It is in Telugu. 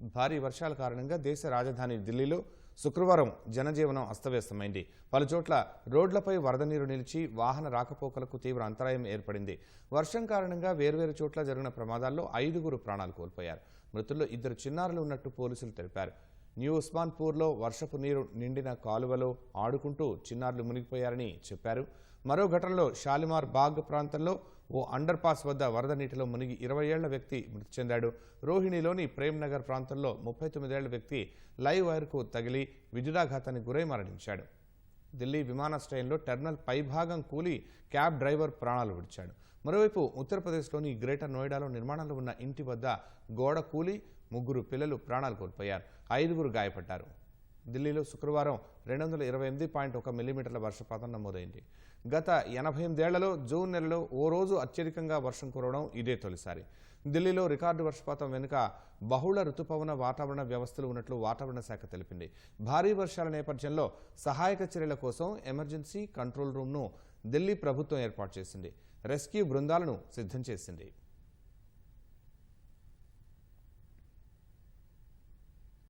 భారీ వర్షాల కారణంగా దేశ రాజధాని ఢిల్లీలో శుక్రవారం జనజీవనం అస్తవ్యస్తమైంది. పలుచోట్ల రోడ్లపై వరద నీరు నిలిచి వాహన రాకపోకలకు తీవ్ర అంతరాయం ఏర్పడింది. వర్షం కారణంగా వేర్వేరు చోట్ల జరిగిన ప్రమాదాల్లో ఐదుగురు ప్రాణాలు కోల్పోయారు. మృతుల్లో ఇద్దరు చిన్నారులు ఉన్నట్టు పోలీసులు తెలిపారు. న్యూ ఉస్మాన్పూర్లో వర్షపు నీరు నిండిన కాలువలో ఆడుకుంటూ చిన్నారులు మునిగిపోయారని చెప్పారు. మరో ఘటనలో షాలిమార్ బాగ్ ప్రాంతంలో ఓ అండర్ పాస్ వద్ద వరద నీటిలో మునిగి ఇరవై ఏళ్ళ వ్యక్తి మృతి చెందాడు. రోహిణిలోని ప్రేమ్ నగర్ ప్రాంతంలో ముప్పై తొమ్మిదేళ్ళ వ్యక్తి లైవ్ వైర్కు తగిలి విద్యుదాఘాతానికి గురై మరణించాడు. ఢిల్లీ విమానాశ్రయంలో టెర్మినల్ పైభాగం కూలి క్యాబ్ డ్రైవర్ ప్రాణాలు విడిచాడు. మరోవైపు ఉత్తరప్రదేశ్లోని గ్రేటర్ నోయిడాలో నిర్మాణంలో ఉన్న ఇంటి వద్ద గోడ కూలి ముగ్గురు పిల్లలు ప్రాణాలు కోల్పోయారు. ఐదుగురు గాయపడ్డారు. ఢిల్లీలో శుక్రవారం రెండు వందల ఇరవై ఎనిమిది పాయింట్ ఒక మిల్లీమీటర్ల వర్షపాతం నమోదైంది. గత ఎనభై ఎనిమిదేళ్ళలో జూన్ నెలలో ఓ రోజు అత్యధికంగా వర్షం కురవడం ఇదే తొలిసారి. ఢిల్లీలో రికార్డు వర్షపాతం వెనుక బహుళ రుతుపవన వాతావరణ వ్యవస్థలు ఉన్నట్లు వాతావరణ శాఖ తెలిపింది. భారీ వర్షాల నేపథ్యంలో సహాయక చర్యల కోసం ఎమర్జెన్సీ కంట్రోల్ రూమ్ను ఢిల్లీ ప్రభుత్వం ఏర్పాటు చేసింది. రెస్క్యూ బృందాలను సిద్ధం చేసింది.